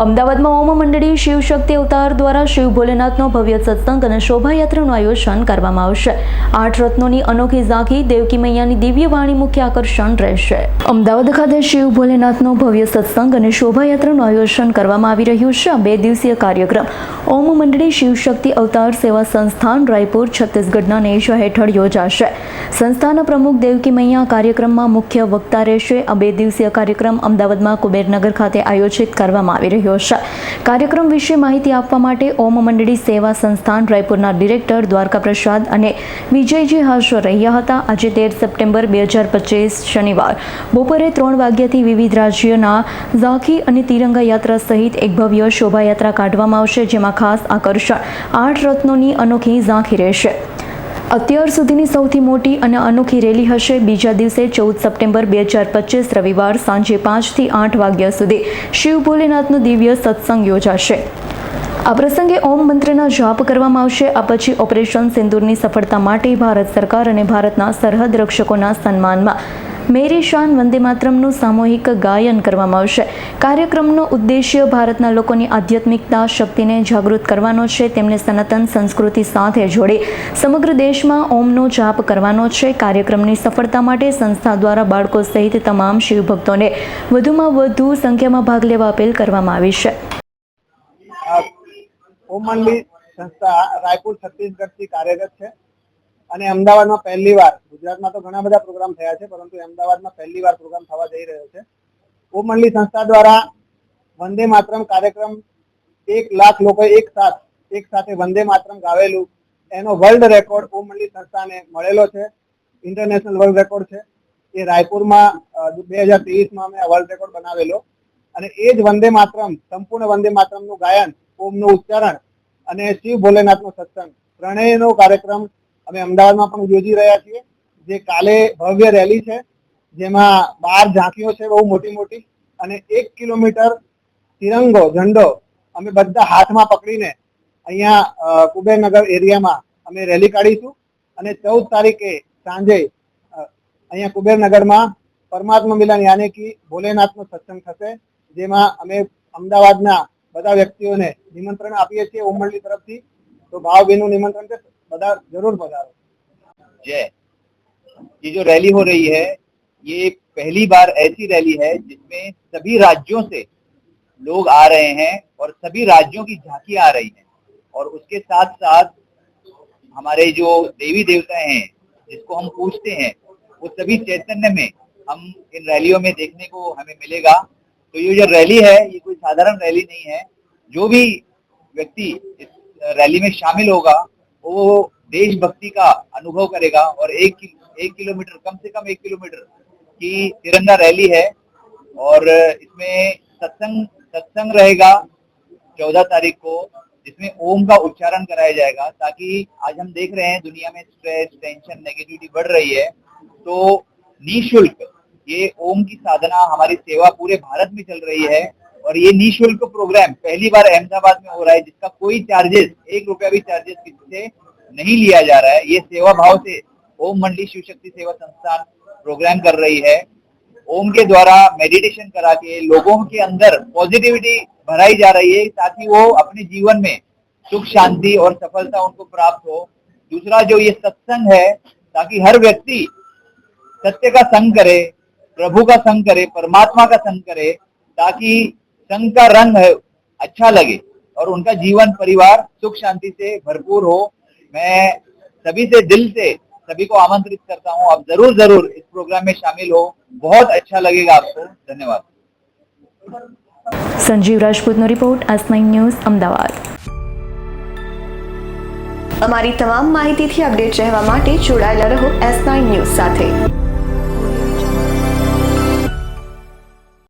અમદાવાદમાં ઓમ મંડળી શિવશક્તિ અવતાર દ્વારા શિવ ભોલેનાથનો ભવ્ય સત્સંગ અને શોભાયાત્રાનું આયોજન કરવામાં આવશે. આઠ રત્નોની અનોખી ઝાંખી દેવકી મૈયાની દિવ્ય વાણી મુખ્ય આકર્ષણ રહેશે. અમદાવાદ ખાતે શિવ ભોલેનાથનો ભવ્ય સત્સંગ અને શોભાયાત્રાનું આયોજન કરવામાં આવી રહ્યું છે. આ બે દિવસીય કાર્યક્રમ ઓમ મંડળી શિવશક્તિ અવતાર સેવા સંસ્થાન રાયપુર, છત્તીસગઢના નેજા હેઠળ યોજાશે. સંસ્થાના પ્રમુખ દેવકી મૈયા કાર્યક્રમમાં મુખ્ય વક્તા રહેશે. આ બે દિવસીય કાર્યક્રમ અમદાવાદમાં કુબેરનગર ખાતે આયોજિત કરવામાં આવી રહ્યો છે. કાર્યક્રમ વિશે માહિતી આપવા માટે ઓમ મંડળી સેવા સંસ્થાન રાયપુરના ડિરેક્ટર દ્વારકા પ્રસાદ અને વિજયજી હાજર રહ્યા હતા. આજે તેર સપ્ટેમ્બર બે હજાર પચીસ શનિવાર. બપોરે ત્રણ વાગ્યાથી વિવિધ રાજ્યના ઝાંખી અને તિરંગા યાત્રા સહિત એક ભવ્ય શોભાયાત્રા કાઢવામાં આવશે, જેમાં ખાસ આકર્ષણ. આઠ રત્નોની અનોખી ઝાંખી રહેશે. અત્યાર સુધીની સૌથી મોટી અને અનોખી રેલી હશે બીજા દિવસે ચૌદ સપ્ટેમ્બર બે હજાર પચીસ રવિવાર સાંજે પાંચથી આઠ વાગ્યા સુધી. શિવ ભોલેનાથનો દિવ્ય સત્સંગ યોજાશે. આ પ્રસંગે ઓમ મંત્રના જાપ કરવામાં આવશે. આ પછી ઓપરેશન સિંદૂરની સફળતા માટે ભારત સરકાર અને ભારતના સરહદ રક્ષકોના સન્માનમાં મેરી શાન વંદે માતરમનું સામૂહિક ગાયન કરવામાં આવશે. કાર્યક્રમનો ઉદ્દેશ્ય ભારતના લોકોની આધ્યાત્મિકતા, શક્તિને જાગૃત કરવાનો છે, તેમને સનાતન સંસ્કૃતિ સાથે જોડી સમગ્ર દેશમાં ઓમનો જાપ કરવાનો છે. કાર્યક્રમની સફળતા માટે સંસ્થા દ્વારા બાળકો સહિત તમામ શિવભક્તોને વધુમાં વધુ સંખ્યામાં ભાગ લેવા અપીલ કરવામાં આવી છે. આ સંસ્થા રાયપુર કાર્યરત છે. અને અમદાવાદમાં પહેલી વાર, ગુજરાતમાં તો ઘણા બધા પ્રોગ્રામ થયા છે, પરંતુ અમદાવાદમાં પહેલી વાર પ્રોગ્રામ થવા જઈ રહ્યો છે. ઓમ સંસ્થા દ્વારા વંદે માતરમ કાર્યક્રમ એક લાખ લોકો એક સાથ, એક સાથે વંદે માતરમ ગાવેલું, એનો વર્લ્ડ રેકોર્ડ ઓમ સંસ્થાને મળેલો છે. ઇન્ટરનેશનલ વર્લ્ડ રેકોર્ડ છે. એ રાયપુરમાં બે હજાર ત્રેવીસમાં અમે વર્લ્ડ રેકોર્ડ બનાવેલો. અને એ જ વંદે માતરમ, સંપૂર્ણ વંદે માતરમનું ગાયન, ઓમનું ઉચ્ચારણ અને શિવ ભોલેનાથનો સત્સંગ, ત્રણેયનો કાર્યક્રમ અમે અમદાવાદમાં પણ યોજી રહ્યા છીએ. જે કાલે ભવ્ય રેલી છે, જેમાં બાર ઝાંકીઓ છે, બહુ મોટી મોટી, અને એક કિલોમીટર તિરંગો, ઝંડો અમે બધા હાથમાં પકડીને અહીંયા કુબેરનગર એરિયામાં અમે રેલી કાઢીશું. અને ચૌદ તારીખે સાંજે અહીંયા કુબેરનગરમાં પરમાત્મા મિલન યાને કે ભોલેનાથનો સત્સંગ થશે, જેમાં અમે અમદાવાદના બધા વ્યક્તિઓને નિમંત્રણ આપીએ છીએ ઉમરલી તરફથી. તો ભાવભીનું નિમંત્રણ છે. बदार, ज़रूर बता जय। ये जो रैली हो रही है ये पहली बार ऐसी रैली है जिसमें सभी राज्यों से लोग आ रहे हैं और सभी राज्यों की झांकी आ रही है। और उसके साथ साथ हमारे जो देवी देवता हैं जिसको हम पूछते हैं वो सभी चैतन्य में हम इन रैलियों में देखने को हमें मिलेगा। तो ये जो रैली है ये कोई साधारण रैली नहीं है। जो भी व्यक्ति इस रैली में शामिल होगा वो देशभक्ति का अनुभव करेगा और एक एक किलोमीटर, कम से कम एक किलोमीटर की तिरंगा रैली है और इसमें सत्संग सत्संग रहेगा चौदह तारीख को, जिसमें ओम का उच्चारण कराया जाएगा ताकि आज हम देख रहे हैं दुनिया में स्ट्रेस टेंशन नेगेटिविटी बढ़ रही है। तो निशुल्क ये ओम की साधना हमारी सेवा पूरे भारत में चल रही है। और ये निशुल्क प्रोग्राम पहली बार अहमदाबाद में हो रहा है, जिसका कोई चार्जेस एक रुपया भी चार्जेस किसी से नहीं लिया जा रहा है। ये सेवा भाव से ओम मंडली शिव शक्ति सेवा संस्थान प्रोग्राम कर रही है। ओम के द्वारा मेडिटेशन करा के लोगों के अंदर पॉजिटिविटी भराई जा रही है, ताकि वो अपने जीवन में सुख, शांति और सफलता उनको प्राप्त हो। दूसरा जो ये सत्संग है, ताकि हर व्यक्ति सत्य का संग करे, प्रभु का संग करे, परमात्मा का संग करे, ताकि संग का रंग है अच्छा लगे और उनका जीवन परिवार सुख शांति से भरपूर हो मैं सभी से दिल से सभी को आमंत्रित करता हूँ आप जरूर जरूर इस प्रोग्राम में शामिल हो बहुत अच्छा लगेगा आपको धन्यवाद Sanjeev રાજપૂતનો report S nine news Ahmedabad અમારી તમામ માહિતીથી અપડેટ રહેવા માટે જોડાયેલા રહો એસ નાઇન ન્યૂઝ સાથે